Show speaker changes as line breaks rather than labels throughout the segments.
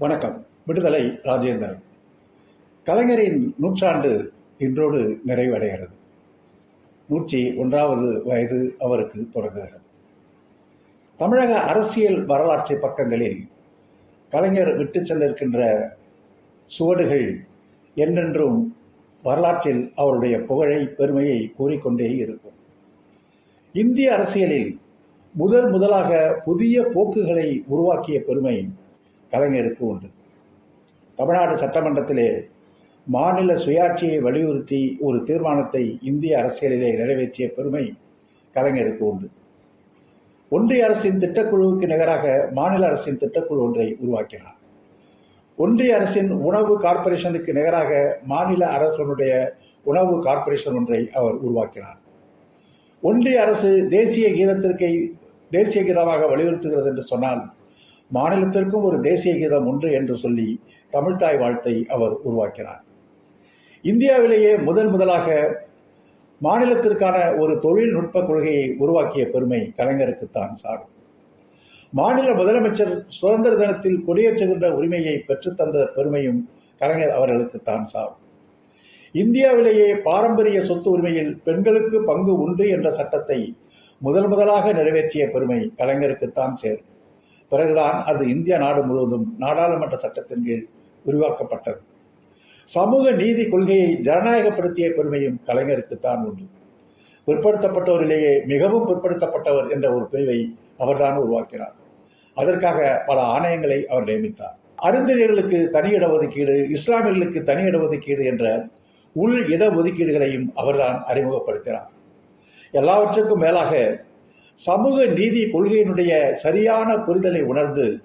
வணக்கம். விடுதலை ராஜேந்திரன். கலைஞரின் நூற்றாண்டு இன்றோடு நிறைவடைகிறது. நூற்றி ஒன்றாவது வயது அவருக்கு தொடங்குகிறது. தமிழக அரசியல் வரலாற்று பக்கங்களில் கலைஞர் விட்டு சென்றிருக்கின்ற சுவடுகள் என்றென்றும் வரலாற்றில் அவருடைய புகழை பெருமையை கூறிக்கொண்டே இருக்கும். இந்திய அரசியலில் முதல் முதலாக புதிய போக்குகளை உருவாக்கிய பெருமை கலைஞருக்கு உண்டு. தமிழ்நாடு சட்டமன்றத்திலே மாநில சுயாட்சியை வலியுறுத்தி ஒரு தீர்மானத்தை இந்திய அரசியலிலே நிறைவேற்றிய பெருமை கலைஞருக்கு உண்டு. ஒன்றிய அரசின் திட்டக்குழுவுக்கு நிகராக மாநில அரசின் திட்டக்குழு ஒன்றை உருவாக்கினார். ஒன்றிய அரசின் உணவு கார்ப்பரேஷனுக்கு நிகராக மாநில அரசனுடைய உணவு கார்ப்பரேஷன் ஒன்றை அவர் உருவாக்கினார். ஒன்றிய அரசு தேசிய கீதத்திற்கு தேசிய கீதமாக வலியுறுத்துகிறது என்று சொன்னால் மாநிலத்திற்கும் ஒரு தேசிய கீதம் உண்டு என்று சொல்லி தமிழ்தாய் வாழ்த்தை அவர் உருவாக்கினார். இந்தியாவிலேயே முதல் முதலாக மாநிலத்திற்கான ஒரு தொழில்நுட்ப கொள்கையை உருவாக்கிய பெருமை கலைஞருக்குத்தான் சாரும். மாநில முதலமைச்சர் சுதந்திர தினத்தில் கொடியேற்றுகின்ற உரிமையை பெற்றுத்தந்த பெருமையும் கலைஞர் அவர்களுக்குத்தான் சாரும். இந்தியாவிலேயே பாரம்பரிய சொத்து உரிமையில் பெண்களுக்கு பங்கு உண்டு என்ற சட்டத்தை முதல் முதலாக நிறைவேற்றிய பெருமை கலைஞருக்குத்தான் சேரும் பிறகுதான் அது இந்திய நாடு முழுவதும் நாடாளுமன்ற சட்டத்தின் கீழ் உருவாக்கப்பட்டது. சமூக நீதி கொள்கையை ஜனநாயகப்படுத்திய பெருமையும் கலைஞருக்குத்தான் உண்டு. பிற்படுத்தப்பட்டவரிலேயே மிகவும் பிற்படுத்தப்பட்டவர் என்ற ஒரு பிரிவை அவர்தான் உருவாக்கினார். அதற்காக பல ஆணையங்களை அவர் நியமித்தார். அருந்திரியர்களுக்கு தனி இடஒதுக்கீடு இஸ்லாமியர்களுக்கு தனி இடஒதுக்கீடு என்ற உள் இடஒதுக்கீடுகளையும் அவர்தான் அறிமுகப்படுத்தினார். எல்லாவற்றுக்கும் மேலாக சமூக நீதி கொள்கையினுடைய சரியான புரிதலை உணர்ந்து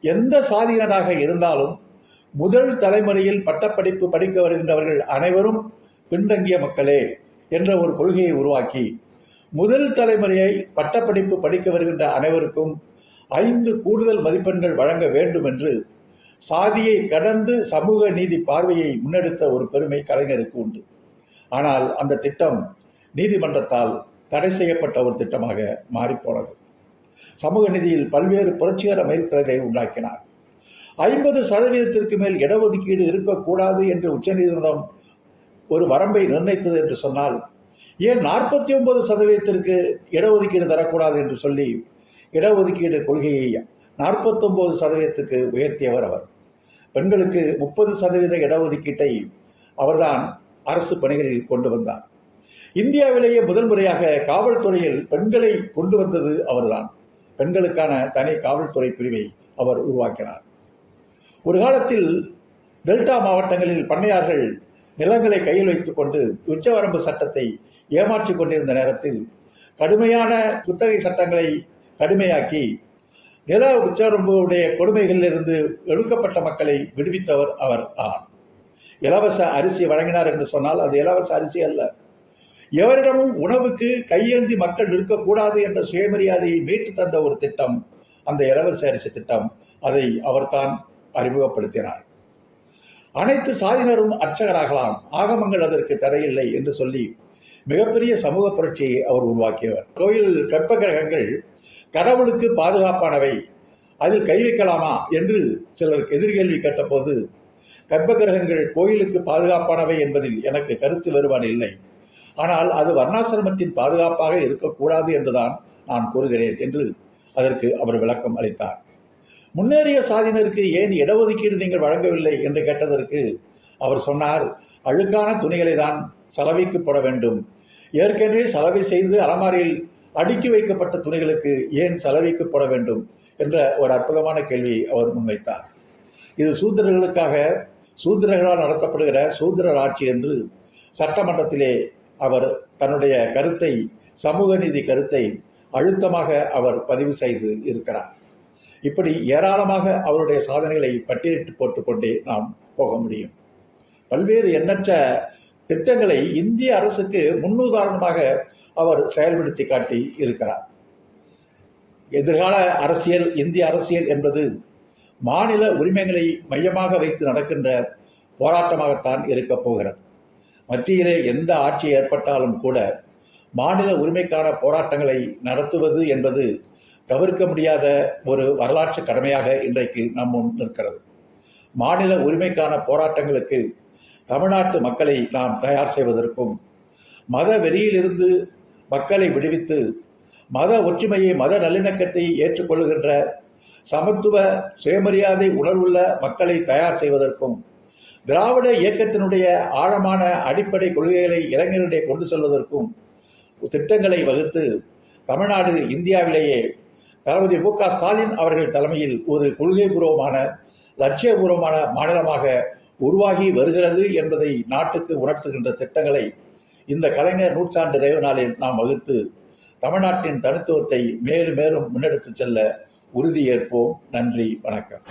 எந்த சாதியினராக இருந்தாலும் முதல் தலைமுறையில் பட்டப்படிப்பு படிக்க வருகின்றவர்கள் அனைவரும் பின்தங்கிய மக்களே என்ற ஒரு கொள்கையை உருவாக்கி முதல் தலைமுறையை பட்டப்படிப்பு படிக்க வருகின்ற அனைவருக்கும் ஐந்து கூடுதல் மதிப்பெண்கள் வழங்க வேண்டும் என்று சாதியை கடந்து சமூக நீதி பார்வையை முன்னெடுத்த ஒரு பெருமை கலைஞருக்கு உண்டு. ஆனால் அந்த திட்டம் நீதிமன்றத்தால் தடை செய்யப்பட்ட ஒரு திட்டமாக மாறிப்போனது. சமூக நிதியில் பல்வேறு புரட்சிகர மைல்கல்லை உண்டாக்கினார். ஐம்பது சதவீதத்திற்கு மேல் இடஒதுக்கீடு இருக்கக்கூடாது என்று உச்சநீதிமன்றம் ஒரு வரம்பை நிர்ணயித்தது என்று சொன்னால் ஏன் நாற்பத்தி ஒன்பது சதவீதத்திற்கு இடஒதுக்கீடு தரக்கூடாது என்று சொல்லி இடஒதுக்கீடு கொள்கையை நாற்பத்தொன்பது சதவீதத்துக்கு உயர்த்தியவர் அவர். பெண்களுக்கு முப்பது சதவீத இடஒதுக்கீட்டை அவர்தான் அரசு பணிகளில் கொண்டு வந்தார். இந்தியாவிலேயே முதல் முறையாக காவல்துறையில் பெண்களை கொண்டு வந்தது அவர்தான். பெண்களுக்கான தனி காவல்துறை பிரிவை அவர் உருவாக்கினார். ஒரு காலத்தில் டெல்டா மாவட்டங்களில் பண்ணையார்கள் நிலங்களை கையில் வைத்துக் கொண்டு உச்சவரம்பு சட்டத்தை ஏமாற்றிக் கொண்டிருந்த நேரத்தில் கடுமையான குத்தகை சட்டங்களை கடுமையாக்கி நில உச்சவரம்புடைய கொடுமைகளிலிருந்து எடுக்கப்பட்ட மக்களை விடுவித்தவர் அவர் ஆர் இலவச அரிசி வழங்கினார் என்று சொன்னால் அது இலவச அரிசி அல்ல. எவரிடமும் உணவுக்கு கையேந்தி மக்கள் இருக்கக்கூடாது என்ற சுயமரியாதையை மீட்டு தந்த ஒரு திட்டம் அந்த இலவச அரிசி திட்டம் அதை அவர்தான் அறிமுகப்படுத்தினார். அனைத்து சாதியினரும் அர்ச்சகராகலாம் ஆகமங்கள் அதற்கு தடையில்லை என்று சொல்லி மிகப்பெரிய சமூக புரட்சியை அவர் உருவாக்கியவர். கோயில் கற்ப கிரகங்கள் கடவுளுக்கு பாதுகாப்பானவை அதில் கை வைக்கலாமா என்று சிலர் எதிர்கேள்வி கேட்டபோது கர்ப்ப கிரகங்கள் கோயிலுக்கு பாதுகாப்பானவை என்பதில் எனக்கு கருத்து வேறுபாடு இல்லை. ஆனால் அது வர்ணாசிரமத்தின் பாதுகாப்பாக இருக்கக்கூடாது என்றுதான் நான் கூறுகிறேன் என்று அதற்கு அவர் விளக்கம் அளித்தார். முன்னேறிய சாதியினருக்கு ஏன் இடஒதுக்கீடு நீங்கள் வழங்கவில்லை என்று கேட்டதற்கு அவர் சொன்னார் அழுக்கான துணிகளை தான் சலவைக்கு போட வேண்டும். ஏற்கனவே சலவை செய்து அலமாரியில் அடுக்கி வைக்கப்பட்ட துணிகளுக்கு ஏன் சலவைக்கு போட வேண்டும்? என்ற ஒரு அற்புதமான கேள்வியை அவர் முன்வைத்தார். இது சூத்திரர்களுக்காக சூத்திரர்களால் நடத்தப்படுகிற சூத்திரர் ஆட்சி என்று சட்டமன்றத்திலே அவர் தன்னுடைய கருத்தை சமூக நீதி கருத்தை அழுத்தமாக அவர் பதிவு செய்து இருக்கிறார். இப்படி ஏராளமாக அவருடைய சாதனைகளை பட்டியலிட்டு போட்டுக்கொண்டே நாம் போக முடியும். பல்வேறு எண்ணற்ற திட்டங்களை இந்திய அரசுக்கு முன்னுதாரணமாக அவர் செயல்படுத்தி காட்டி இருக்கிறார். எதிர்கால அரசியல் இந்திய அரசியல் என்பது மாநில உரிமைகளை மையமாக வைத்து நடக்கின்ற போராட்டமாகத்தான் இருக்கப் போகிறது. மத்தியிலே எந்த ஆட்சி ஏற்பட்டாலும் கூட மாநில உரிமைக்கான போராட்டங்களை நடத்துவது என்பது தவிர்க்க முடியாத ஒரு வரலாற்று கடமையாக இன்றைக்கு நம் முன் நிற்கிறது. மாநில உரிமைக்கான போராட்டங்களுக்கு தமிழ்நாட்டு மக்களை நாம் தயார் செய்வதற்கும் மத வெறியிலிருந்து மக்களை விடுவித்து மத ஒற்றுமையை மத நல்லிணக்கத்தை ஏற்றுக்கொள்கின்ற சமத்துவ சுயமரியாதை உணர்வுள்ள மக்களை தயார் செய்வதற்கும் திராவிட இயக்கத்தினுடைய ஆழமான அடிப்படை கொள்கைகளை இளைஞர்களிடையே கொண்டு செல்வதற்கும் திட்டங்களை வகுத்து தமிழ்நாடு இந்தியாவிலேயே தளபதி மு க ஸ்டாலின் அவர்கள் தலைமையில் ஒரு கொள்கைபூர்வமான லட்சியபூர்வமான மாநிலமாக உருவாகி வருகிறது என்பதை நாட்டுக்கு உணர்த்துகின்ற திட்டங்களை இந்த கலைஞர் நூற்றாண்டு நிறைவு நாளில் நாம் வகுத்து தமிழ்நாட்டின் தனித்துவத்தை மேலும் மேலும் முன்னெடுத்துச் செல்ல உறுதியேற்போம். நன்றி வணக்கம்.